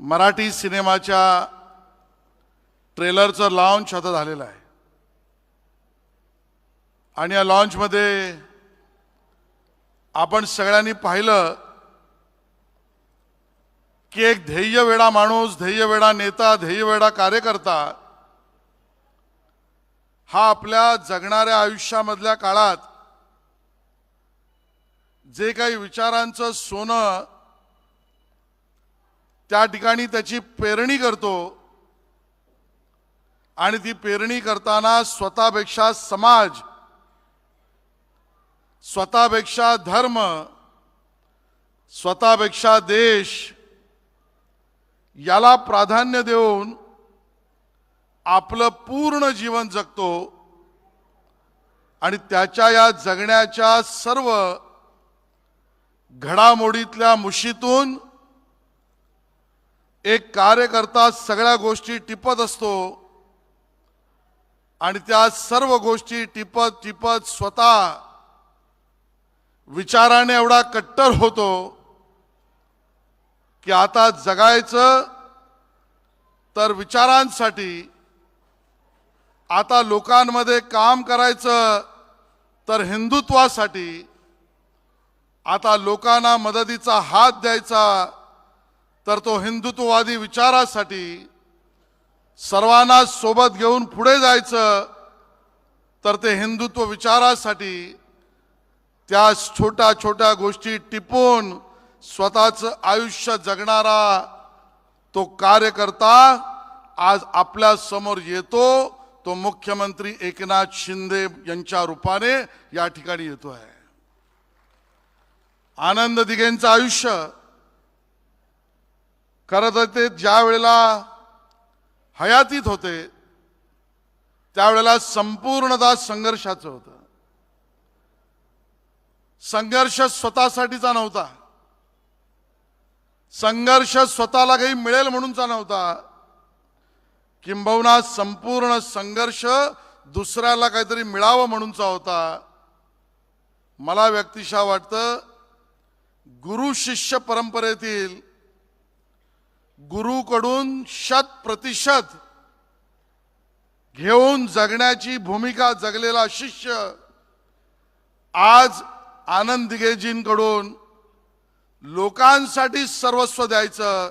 मराठी सिनेमाच्या ट्रेलरचं लॉन्च आता झालेलं आहे. आणि या लॉन्चमध्ये आपण सगळ्यांनी पाहिलं की एक ध्येयवेडा माणूस ध्येयवेडा नेता ध्येयवेडा कार्यकर्ता हा आपल्या जगणाऱ्या आयुष्यामधल्या काळात जे काही विचारांचं सोनं त्या ठिकाणी त्याची पेरणी करतो. आणि ती पेरणी करताना स्वतःपेक्षा समाज स्वतःपेक्षा धर्म स्वतःपेक्षा देश याला प्राधान्य देऊन आपलं पूर्ण जीवन जगतो. आणि त्याच्या या जगण्याच्या सर्व घडामोडीतल्या मुशीतून एक कार्यकर्ता सगळ्या गोष्टी टिपत असतो आणि त्या सर्व गोष्टी टिपत टिपत स्वतः विचाराने एवढा कट्टर होतो की आता जगायचं तर विचारांसाठी आता लोकांमध्ये काम करायचं तर हिंदुत्वासाठी आता लोकांना मदतीचा हात द्यायचा तर तो हिंदुत्ववादी विचारासाठी सर्वांना सोबत घेऊन पुढे जायचं तर ते हिंदुत्व विचारासाठी त्या छोट्या छोट्या गोष्टी टिपून स्वतःचं आयुष्य जगणारा तो कार्यकर्ता आज आपल्यासमोर येतो. तो मुख्यमंत्री एकनाथ शिंदे यांच्या रूपाने या ठिकाणी येतो आहे आनंद दिघेंचं आयुष्य खरं तर ते ज्या वेळेला हयातीत होते त्यावेळेला संपूर्णतः संघर्षाचं होतं. संघर्ष स्वतःसाठीचा नव्हता. संघर्ष स्वतःला काही मिळेल म्हणूनचा नव्हता. किंबहुना संपूर्ण संघर्ष दुसऱ्याला काहीतरी मिळावं म्हणूनचा होता. मला व्यक्तिशः वाटतं गुरु शिष्य परंपरेतील गुरुकडून शत प्रतिशत घेऊन जगण्याची भूमिका जगलेला शिष्य आज आनंद दिघेजींकडून लोकांसाठी सर्वस्व द्यायचं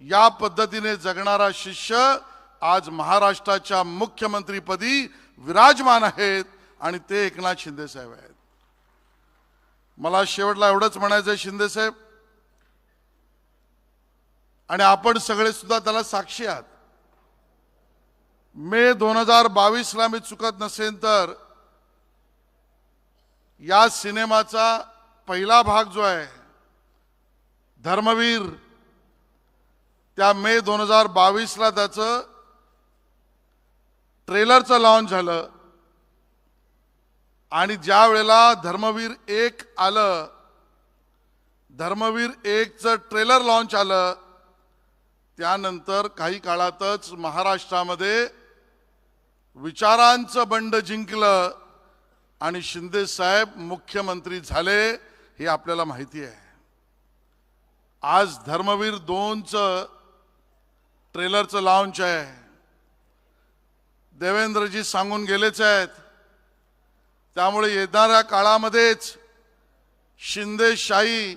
या पद्धतीने जगणारा शिष्य आज महाराष्ट्राच्या मुख्यमंत्रीपदी विराजमान आहेत आणि ते एकनाथ शिंदेसाहेब आहेत. मला शेवटला एवढंच म्हणायचं शिंदेसाहेब आणि आपण सगळे सुद्धा त्याला साक्षी आहात. मे दोन हजार बावीसला मी चुकत नसेल तर या सिनेमाचा पहिला भाग जो आहे धर्मवीर त्या मे दोन हजार बावीसला त्याचं ट्रेलरचं लॉन्च झालं. आणि ज्या वेळेला धर्मवीर एक आलं धर्मवीर एकचं ट्रेलर लॉन्च आलं त्यानंतर काही काळातच महाराष्ट्रामध्ये विचारांचं बंड जिंकलं आणि शिंदे साहेब मुख्यमंत्री झाले हे आपल्याला माहिती आहे. आज धर्मवीर दोनचं ट्रेलरचं लॉन्च आहे. देवेंद्रजी सांगून गेलेच आहेत. त्यामुळे येणाऱ्या काळामध्येच शिंदेशाही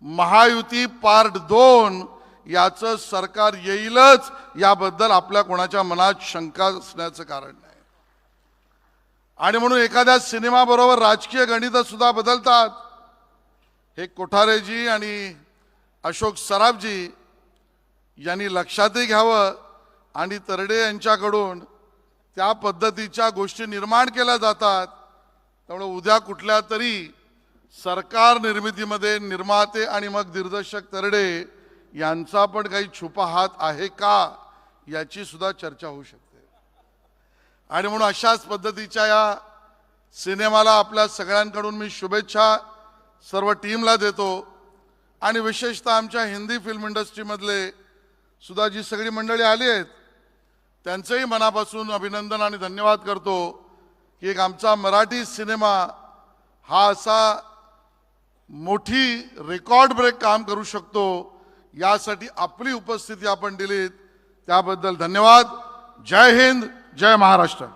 महायुती पार्ट दोन याचं सरकार येईलच याबद्दल आपल्या कोणाच्या मनात शंका असण्याचं कारण नाही. आणि म्हणून एखाद्या सिनेमाबरोबर राजकीय गणित सुद्धा बदलतात. हे कोठारेजी आणि अशोक सराफजी यांनी लक्षातही घ्यावं आणि तरडे यांच्याकडून त्या पद्धतीच्या गोष्टी निर्माण केल्या जातात. त्यामुळे उद्या कुठल्या तरी सरकार निर्मितीमध्ये निर्माते आणि मग दिग्दर्शक तरडे यांचा पण काही छुपा हात आहे का याची सुद्धा चर्चा होऊ शकते. आणि म्हणून अशाच पद्धतीच्या या सिनेमाला आपल्या सगळ्यांकडून मी शुभेच्छा सर्व टीमला देतो. आणि विशेषतः आमच्या हिंदी फिल्म इंडस्ट्रीमधले सुद्धा जी सगळी मंडळी आली आहेत. त्यांचंही मनापासून अभिनंदन आणि धन्यवाद करतो की एक आमचा मराठी सिनेमा हा असा मोठी रेकॉर्ड ब्रेक काम करू शकतो. यासाठी आपली उपस्थिती आपण दिलीत. त्याबद्दल धन्यवाद. जय हिंद जय महाराष्ट्र.